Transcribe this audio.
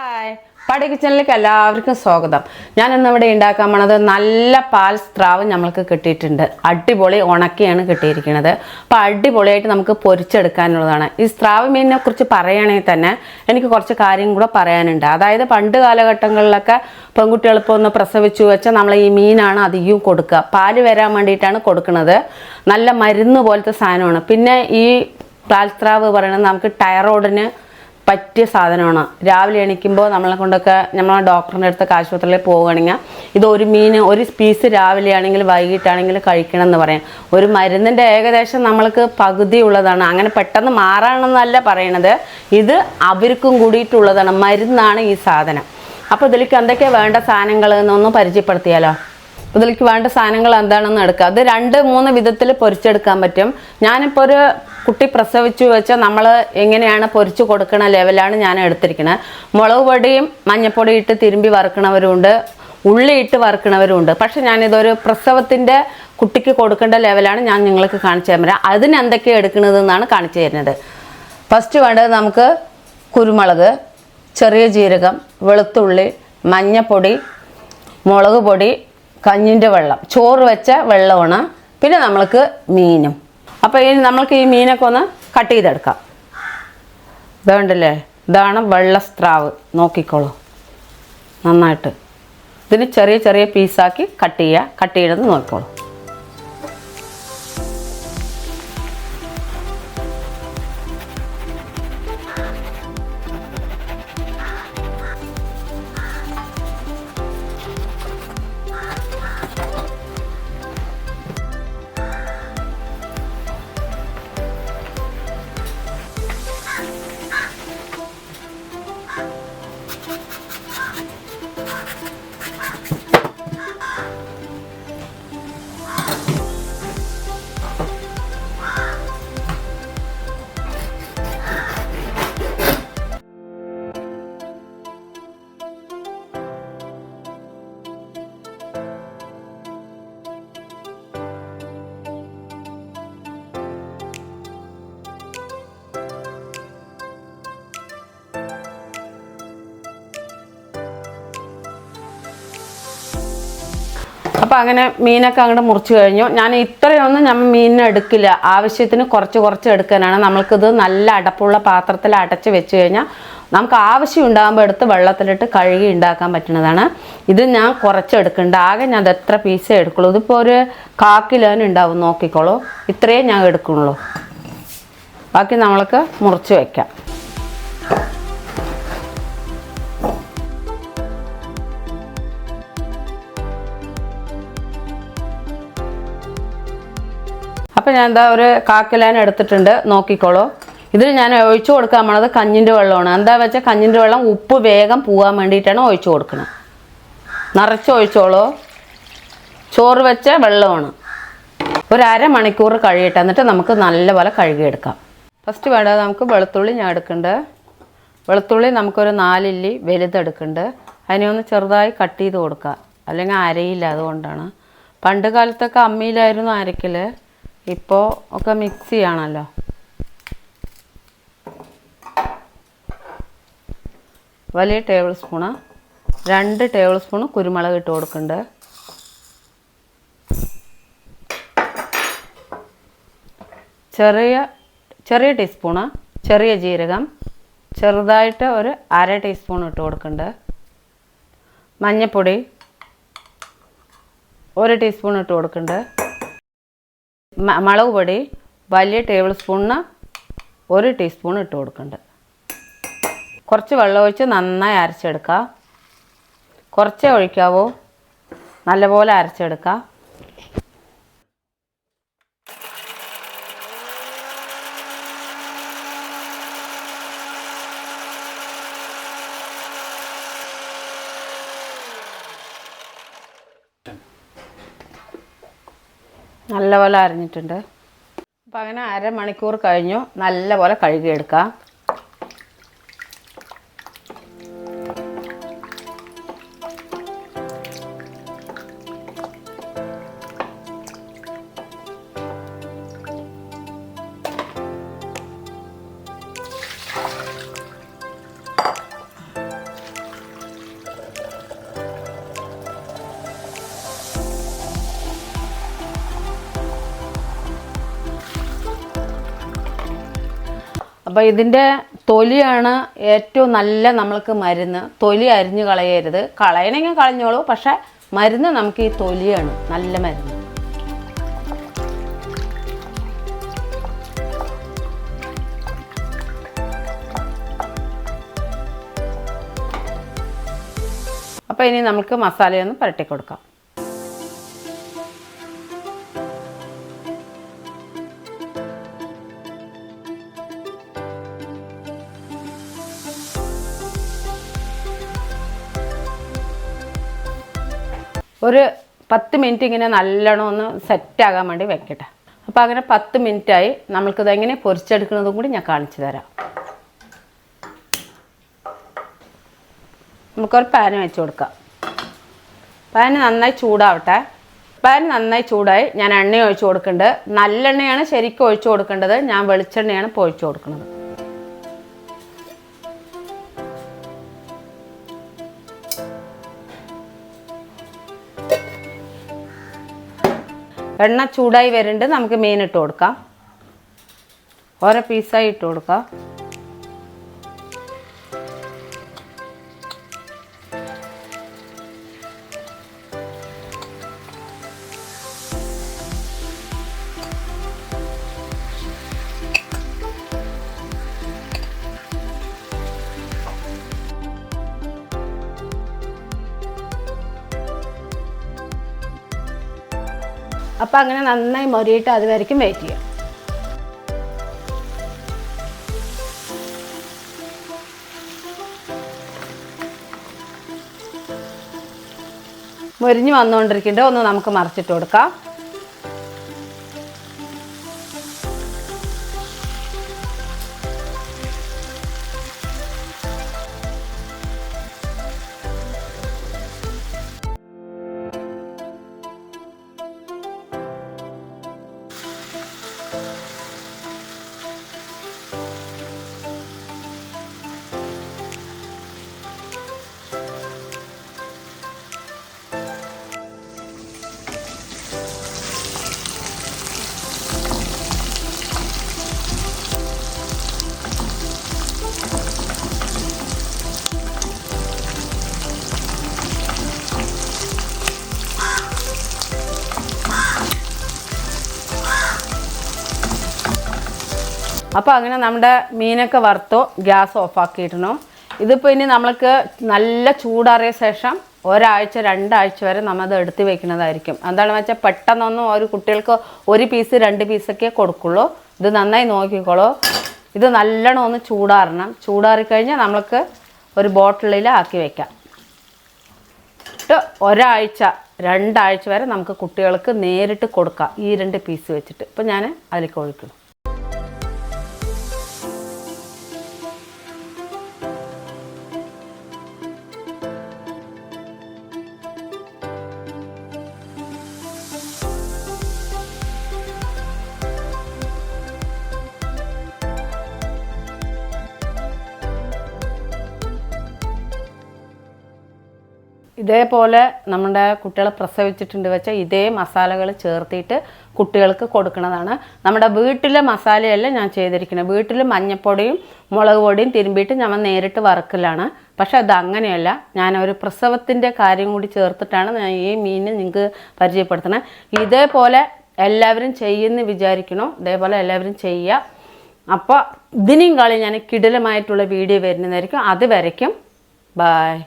Hi പടി കിച്ചണിലേക്ക് എല്ലാവർക്കും സ്വാഗതം. ഞാൻ ഇന്ന് ഇവിടെ ഉണ്ടാക്കാൻ പോണത് നല്ല പാൽ സ്രാവ് നമ്മൾക്ക് കിട്ടിയിട്ടുണ്ട്. അടിപൊളി ഉണക്കിയാണ് കിട്ടിയിരിക്കുന്നത്. അപ്പോൾ അടിപൊളിയായിട്ട് നമുക്ക് പൊരിച്ചെടുക്കാനുള്ളതാണ്. ഈ സ്രാവ് മീനിനെ കുറിച്ച് പറയുകയാണെങ്കിൽ തന്നെ എനിക്ക് കുറച്ച് കാര്യം കൂടെ പറയാനുണ്ട്. അതായത് പണ്ട് കാലഘട്ടങ്ങളിലൊക്കെ പെൺകുട്ടികൾ ഇപ്പോൾ ഒന്ന് പ്രസവിച്ചു വെച്ചാൽ നമ്മൾ ഈ മീനാണ് അധികവും കൊടുക്കുക. പാൽ വരാൻ വേണ്ടിയിട്ടാണ് കൊടുക്കുന്നത്. നല്ല മരുന്ന് പോലത്തെ സാധനമാണ്. പിന്നെ ഈ പാൽ സ്രാവ് പറയുന്നത് നമുക്ക് ടയറോയിഡിന് പറ്റിയ സാധനമാണ്. രാവിലെ എണീക്കുമ്പോൾ നമ്മളെ കൊണ്ടൊക്കെ നമ്മൾ ഡോക്ടറിന്റെ അടുത്തൊക്കെ ആശുപത്രിയിൽ പോവുകയാണെങ്കിൽ ഇത് ഒരു മീൻ ഒരു പീസ് രാവിലെ ആണെങ്കിൽ വൈകിട്ടാണെങ്കിൽ കഴിക്കണം എന്ന് പറയാം. ഒരു മരുന്നിന്റെ ഏകദേശം നമ്മൾക്ക് പകുതി ഉള്ളതാണ്. അങ്ങനെ പെട്ടെന്ന് മാറാണെന്നല്ല പറയണത്. ഇത് അവർക്കും കൂടിയിട്ടുള്ളതാണ്. മരുന്നാണ് ഈ സാധനം. അപ്പോൾ ഇതിലേക്ക് എന്തൊക്കെയാണ് വേണ്ട സാധനങ്ങൾ എന്നൊന്ന് പരിചയപ്പെടുത്തിയാലോ? ഇതിലേക്ക് വേണ്ട സാധനങ്ങൾ എന്താണെന്ന് എടുക്കുക. അത് രണ്ട് മൂന്ന് വിധത്തിൽ പൊരിച്ചെടുക്കാൻ പറ്റും. ഞാനിപ്പോൾ ഒരു കുട്ടി പ്രസവിച്ചു വെച്ചാൽ നമ്മൾ എങ്ങനെയാണ് പൊരിച്ചു കൊടുക്കണ ലെവലാണ് ഞാൻ എടുത്തിരിക്കുന്നത് മുളക് പൊടിയും മഞ്ഞപ്പൊടി ഇട്ട് തിരുമ്പി വറുക്കണവരുണ്ട്. ഉള്ളി ഇട്ട് വറുക്കണവരുണ്ട്. പക്ഷെ ഞാനിതൊരു പ്രസവത്തിന്റെ കുട്ടിക്ക് കൊടുക്കേണ്ട ലെവലാണ് ഞാൻ നിങ്ങൾക്ക് കാണിച്ചു തരാം. അതിന് എന്തൊക്കെയാണ് എടുക്കുന്നതെന്നാണ് കാണിച്ചു തരുന്നത്. ഫസ്റ്റ് വേണ്ടത് നമുക്ക് കുരുമുളക് ചെറിയ ജീരകം വെളുത്തുള്ളി മഞ്ഞപ്പൊടി മുളക് പൊടി കഞ്ഞിന്റെ വെള്ളം. ചോറ് വെച്ച വെള്ളമാണ്. പിന്നെ നമ്മൾക്ക് മീനും. അപ്പോൾ ഈ നമ്മൾക്ക് ഈ മീനൊക്കെ ഒന്ന് കട്ട് ചെയ്തെടുക്കാം. ഇതുണ്ടല്ലേ? ഇതാണ് വെള്ളസ്രാവ്. നോക്കിക്കോളൂ. നന്നായിട്ട്. ഇതിന് ചെറിയ ചെറിയ പീസാക്കി കട്ട് ചെയ്യുക. കട്ട് ചെയ്യണമെന്ന് നോക്കിക്കോളൂ. അപ്പോൾ അങ്ങനെ മീനൊക്കെ അങ്ങോട്ട് മുറിച്ച് കഴിഞ്ഞു. ഞാൻ ഇത്രയൊന്നും നമ്മൾ മീനിനെ എടുക്കില്ല. ആവശ്യത്തിന് കുറച്ച് കുറച്ച് എടുക്കാനാണ്. നമ്മൾക്കിത് നല്ല അടപ്പുള്ള പാത്രത്തിൽ അടച്ച് വെച്ച് കഴിഞ്ഞാൽ നമുക്ക് ആവശ്യം ഉണ്ടാകുമ്പോൾ എടുത്ത് വെള്ളത്തിലിട്ട് കഴുകി ഉണ്ടാക്കാൻ പറ്റുന്നതാണ്. ഇത് ഞാൻ കുറച്ച് എടുക്കുന്നുണ്ട്. ആകെ ഞാൻ അത് എത്ര പീസേ എടുക്കുള്ളൂ. ഇതിപ്പോൾ ഒരു കാക്കിലോന് ഉണ്ടാവും. നോക്കിക്കോളൂ. ഇത്രയേ ഞാൻ എടുക്കുള്ളൂ. ബാക്കി നമ്മൾക്ക് മുറിച്ച് വയ്ക്കാം അപ്പം ഞാൻ എന്താ ഒരു കാക്കലാൻ എടുത്തിട്ടുണ്ട്. നോക്കിക്കോളൂ. ഇതിൽ ഞാൻ ഒഴിച്ചു കൊടുക്കാൻ പോണത് കഞ്ഞിന്റെ വെള്ളമാണ്. എന്താ വെച്ചാൽ കഞ്ഞിന്റെ വെള്ളം ഉപ്പ് വേഗം പോകാൻ വേണ്ടിയിട്ടാണ് ഒഴിച്ചു കൊടുക്കുന്നത് നിറച്ച് ഒഴിച്ചോളൂ. ചോറ് വെച്ച വെള്ളമാണ്. ഒരു അരമണിക്കൂർ കഴുകിയിട്ട് എന്നിട്ട് നമുക്ക് നല്ലപോലെ കഴുകിയെടുക്കാം. ഫസ്റ്റ് വേണ്ടത് നമുക്ക് വെളുത്തുള്ളി ഞാൻ എടുക്കുന്നുണ്ട്. വെളുത്തുള്ളി നമുക്കൊരു നാലില്ലി വലുതെടുക്കുന്നുണ്ട് അതിനെ ഒന്ന് ചെറുതായി കട്ട് ചെയ്ത് കൊടുക്കുക അല്ലെങ്കിൽ അരയില്ല അതുകൊണ്ടാണ്. പണ്ട് കാലത്തൊക്കെ അമ്മിയിലായിരുന്നു അരയ്ക്കൽ ഇപ്പോൾ ഒക്കെ മിക്സിയാണല്ലോ. വലിയ ടേബിൾ സ്പൂണ് രണ്ട് ടേബിൾ സ്പൂണ് കുരുമുളക് ഇട്ട് കൊടുക്കുന്നുണ്ട്. ചെറിയ ചെറിയ ടീസ്പൂണ് ചെറിയ ജീരകം ചെറുതായിട്ട് ഒരു അര ടീസ്പൂൺ ഇട്ട് കൊടുക്കുന്നുണ്ട്. മഞ്ഞൾപ്പൊടി ഒരു ടീസ്പൂൺ ഇട്ട് കൊടുക്കുന്നുണ്ട്. മുളക് പൊടി വലിയ ടേബിൾ സ്പൂണിന് ഒരു ടീസ്പൂൺ ഇട്ട് കൊടുക്കുന്നുണ്ട് കുറച്ച് വെള്ളം ഒഴിച്ച് നന്നായി അരച്ചെടുക്കുക കുറച്ചേ ഒഴിക്കാവൂ. നല്ലപോലെ അരച്ചെടുക്കുക നല്ലപോലെ അരഞ്ഞിട്ടുണ്ട്. അപ്പം അങ്ങനെ അരമണിക്കൂർ കഴിഞ്ഞു. നല്ലപോലെ കഴുകിയെടുക്കാം. അപ്പോൾ ഇതിന്റെ തൊലിയാണ് ഏറ്റവും നല്ല നമ്മൾക്ക് മരുന്ന്. തൊലി അരിഞ്ഞ് കളയരുത്. കളയണമെങ്കിൽ കളഞ്ഞോളൂ പക്ഷേ മരുന്ന് നമുക്ക് ഈ തൊലിയാണ് നല്ല മരുന്ന്. അപ്പോൾ ഇനി നമുക്ക് മസാലയൊന്ന് പുരട്ടി കൊടുക്കാം. ഒരു പത്ത് മിനിറ്റ് ഇങ്ങനെ നല്ലോണം ഒന്ന് സെറ്റാകാൻ വേണ്ടി വെക്കട്ടെ. അപ്പോൾ അങ്ങനെ പത്ത് മിനിറ്റായി നമ്മൾക്കിത് എങ്ങനെ പൊരിച്ചെടുക്കുന്നതും കൂടി ഞാൻ കാണിച്ചു തരാം. നമുക്കൊരു പാൻ വെച്ച് കൊടുക്കാം. പാൻ നന്നായി ചൂടാവട്ടെ. പാൻ നന്നായി ചൂടായി ഞാൻ എണ്ണ ഒഴിച്ചു കൊടുക്കുന്നുണ്ട്. നല്ലെണ്ണയാണ് ശരിക്കും ഒഴിച്ചു കൊടുക്കേണ്ടത്. ഞാൻ വെളിച്ചെണ്ണയാണ് പൊഴിച്ചു കൊടുക്കുന്നത്. എണ്ണ ചൂടായി വരുന്നുണ്ട്. നമുക്ക് മീൻ ഇട്ട് കൊടുക്കാം. ഓരോ പീസായി ഇട്ട് കൊടുക്കാം. അപ്പം അങ്ങനെ നന്നായി മൊരിയിട്ട് അത് വരയ്ക്കും വെയിറ്റ് ചെയ്യാം. മൊരിഞ്ഞ് വന്നുകൊണ്ടിരിക്കുന്നുണ്ട് ഒന്ന് നമുക്ക് മറിച്ചിട്ട് കൊടുക്കാം. അപ്പോൾ അങ്ങനെ നമ്മുടെ മീനൊക്കെ വറുത്തോ ഗ്യാസ് ഓഫാക്കിയിടണോ ഇതിപ്പോൾ ഇനി നമ്മൾക്ക് നല്ല ചൂടാറിയ ശേഷം ഒരാഴ്ച രണ്ടാഴ്ച വരെ നമ്മൾ അത് എടുത്ത് വെക്കുന്നതായിരിക്കും എന്താണെന്ന് വെച്ചാൽ പെട്ടെന്നൊന്നും ഒരു കുട്ടികൾക്ക് ഒരു പീസ് രണ്ട് പീസൊക്കെ കൊടുക്കുള്ളൂ. ഇത് നന്നായി നോക്കിക്കോളൂ. ഇത് നല്ലോണം ഒന്ന് ചൂടാറണം. ചൂടാറിക്കഴിഞ്ഞാൽ നമ്മൾക്ക് ഒരു ബോട്ടിലിൽ ആക്കി വയ്ക്കാം ഇട്ട് ഒരാഴ്ച രണ്ടാഴ്ച വരെ നമുക്ക് കുട്ടികൾക്ക് നേരിട്ട് കൊടുക്കാം. ഈ രണ്ട് പീസ് വെച്ചിട്ട്. ഇപ്പം ഞാൻ അതിലേക്ക് ഒഴിക്കുന്നു. ഇതേപോലെ നമ്മുടെ കുട്ടികളെ പ്രസവിച്ചിട്ടുണ്ട് വെച്ചാൽ ഇതേ മസാലകൾ ചേർത്തിട്ട് കുട്ടികൾക്ക് കൊടുക്കുന്നതാണ്. നമ്മുടെ വീട്ടിലെ മസാലയല്ല ഞാൻ ചെയ്തിരിക്കുന്നത്. വീട്ടിൽ മഞ്ഞപ്പൊടിയും മുളക് പൊടിയും തിരുമ്പിയിട്ട് ഞാൻ നേരിട്ട് വറുക്കലാണ്. പക്ഷെ അത് അങ്ങനെയല്ല. ഞാൻ ഒരു പ്രസവത്തിന്റെ കാര്യം കൂടി ചേർത്തിട്ടാണ് ഞാൻ ഈ മീനിനെ നിങ്ങൾക്ക് പരിചയപ്പെടുത്തുന്നത്. ഇതേപോലെ എല്ലാവരും ചെയ്യുമെന്ന് വിചാരിക്കണോ? ഇതേപോലെ എല്ലാവരും ചെയ്യുക. അപ്പോൾ ഇതിനെയും കളി ഞാൻ കിടിലമായിട്ടുള്ള വീഡിയോ വരുന്നതായിരിക്കും. അത് വരയ്ക്കും. ബായ്